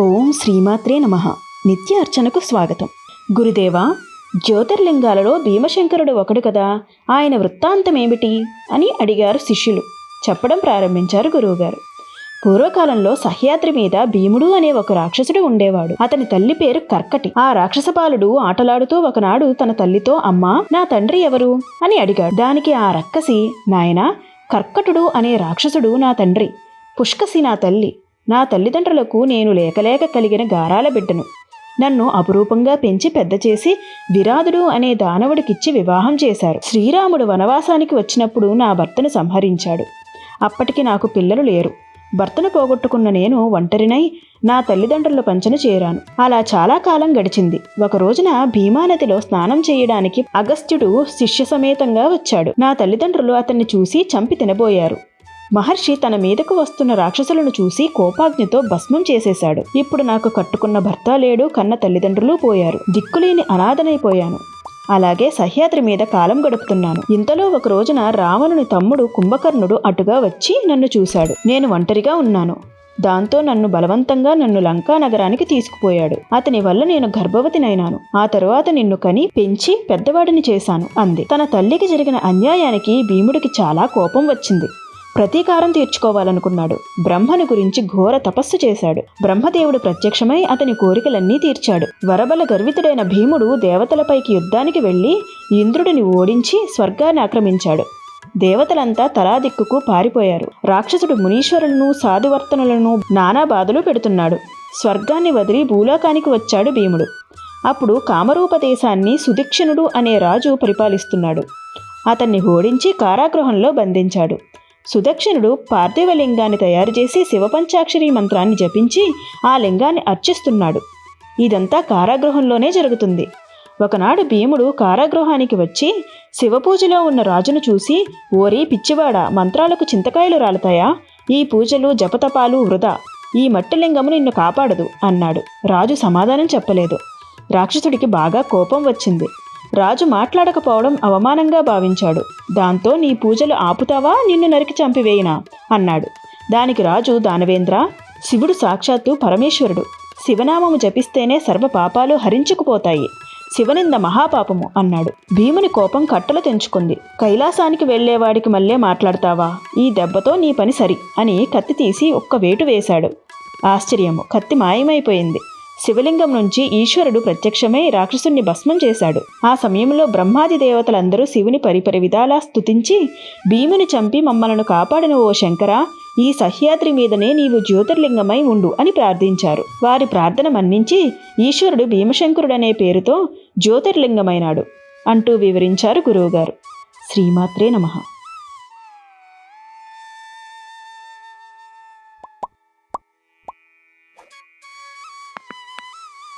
ఓం శ్రీమాత్రే నమ. నిత్య అర్చనకు స్వాగతం. గురుదేవా జ్యోతిర్లింగాలలో భీమశంకరుడు ఒకడు కదా ఆయన వృత్తాంతమేమిటి అని అడిగారు శిష్యులు. చెప్పడం ప్రారంభించారు గురువుగారు. పూర్వకాలంలో సహ్యాద్రి మీద భీముడు అనే ఒక రాక్షసుడు ఉండేవాడు. అతని తల్లి పేరు కర్కటి. ఆ రాక్షసపాలుడు ఆటలాడుతూ ఒకనాడు తన తల్లితో అమ్మా నా తండ్రి ఎవరు? అని అడిగాడు. దానికి ఆ రక్కసి నాయనా కర్కటుడు అనే రాక్షసుడు నా తండ్రి. పుష్కసి నా తల్లి. నా తల్లిదండ్రులకు నేను లేకలేక కలిగిన గారాల బిడ్డను. నన్ను అపురూపంగా పెంచి పెద్ద చేసి విరాధుడు అనే దానవుడికిచ్చి వివాహం చేశారు. శ్రీరాముడు వనవాసానికి వచ్చినప్పుడు నా భర్తను సంహరించాడు. అప్పటికి నాకు పిల్లలు లేరు. భర్తను పోగొట్టుకున్న నేను ఒంటరినై నా తల్లిదండ్రుల పంచను చేరాను. అలా చాలా కాలం గడిచింది. ఒక రోజున భీమానదిలో స్నానం చేయడానికి అగస్త్యుడు శిష్య సమేతంగా వచ్చాడు. నా తల్లిదండ్రులు అతన్ని చూసి చంపి తినబోయారు. మహర్షి తన మీదకు వస్తున్న రాక్షసులను చూసి కోపాగ్నితో భస్మం చేసేశాడు. ఇప్పుడు నాకు కట్టుకున్న భర్త లేడు కన్న తల్లిదండ్రులు పోయారు. దిక్కులేని అనాథనైపోయాను. అలాగే సహ్యాద్రి మీద కాలం గడుపుతున్నాను. ఇంతలో ఒక రోజున రావణుని తమ్ముడు కుంభకర్ణుడు అటుగా వచ్చి నన్ను చూశాడు. నేను ఒంటరిగా ఉన్నాను. దాంతో నన్ను బలవంతంగా నన్ను లంకా నగరానికి తీసుకుపోయాడు. అతని వల్ల నేను గర్భవతినైనాను. ఆ తరువాత నిన్ను కని పెంచి పెద్దవాడిని చేశాను అంది. తన తల్లికి జరిగిన అన్యాయానికి భీముడికి చాలా కోపం వచ్చింది. ప్రతీకారం తీర్చుకోవాలనుకున్నాడు. బ్రహ్మను గురించి ఘోర తపస్సు చేశాడు. బ్రహ్మదేవుడు ప్రత్యక్షమై అతని కోరికలన్నీ తీర్చాడు. వరబల గర్వితుడైన భీముడు దేవతలపైకి యుద్ధానికి వెళ్ళి ఇంద్రుడిని ఓడించి స్వర్గాన్ని ఆక్రమించాడు. దేవతలంతా తలాదిక్కుకు పారిపోయారు. రాక్షసుడు మునీశ్వరులను సాధువర్తనులను నానా బాధలు పెడుతున్నాడు. స్వర్గాన్ని వదిలి భూలోకానికి వచ్చాడు భీముడు. అప్పుడు కామరూప దేశాన్ని సుదీక్షణుడు అనే రాజు పరిపాలిస్తున్నాడు. అతన్ని ఓడించి కారాగృహంలో బంధించాడు. సుదక్షిణుడు పార్థివ లింగాన్ని తయారు చేసి శివపంచాక్షరి మంత్రాన్ని జపించి ఆ లింగాన్ని అర్చిస్తున్నాడు. ఇదంతా కారాగృహంలోనే జరుగుతుంది. ఒకనాడు భీముడు కారాగృహానికి వచ్చి శివపూజలో ఉన్న రాజును చూసి ఓరి పిచ్చివాడ మంత్రాలకు చింతకాయలు రాలతాయా? ఈ పూజలు జపతపాలు వృధా. ఈ మట్టిలింగము నిన్ను కాపాడదు అన్నాడు. రాజు సమాధానం చెప్పలేదు. రాక్షసుడికి బాగా కోపం వచ్చింది. రాజు మాట్లాడకపోవడం అవమానంగా భావించాడు. దాంతో నీ పూజలు ఆపుతావా? నిన్ను నరికి చంపివేయినా? అన్నాడు. దానికి రాజు దానవేంద్ర శివుడు సాక్షాత్తు పరమేశ్వరుడు. శివనామము జపిస్తేనే సర్వ పాపాలు హరించుకుపోతాయి. శివనింద మహాపాపము అన్నాడు. భీముని కోపం కట్టలు తెంచుకుంది. కైలాసానికి వెళ్ళేవాడికి మళ్ళీ మాట్లాడతావా? ఈ దెబ్బతో నీ పని సరి అని కత్తి తీసి ఒక్క వేటు వేశాడు. ఆశ్చర్యము. కత్తి మాయమైపోయింది. శివలింగం నుంచి ఈశ్వరుడు ప్రత్యక్షమై రాక్షసుణ్ణి భస్మం చేశాడు. ఆ సమయంలో బ్రహ్మాది దేవతలందరూ శివుని పరిపరి విధాలా స్తుతించి భీముని చంపి మమ్మలను కాపాడిన ఓ శంకర ఈ సహ్యాద్రి మీదనే నీవు జ్యోతిర్లింగమై ఉండు అని ప్రార్థించారు. వారి ప్రార్థన మన్నించి ఈశ్వరుడు భీమశంకరుడనే పేరుతో జ్యోతిర్లింగమైనాడు అంటూ వివరించారు గురువుగారు. శ్రీమాత్రే నమః.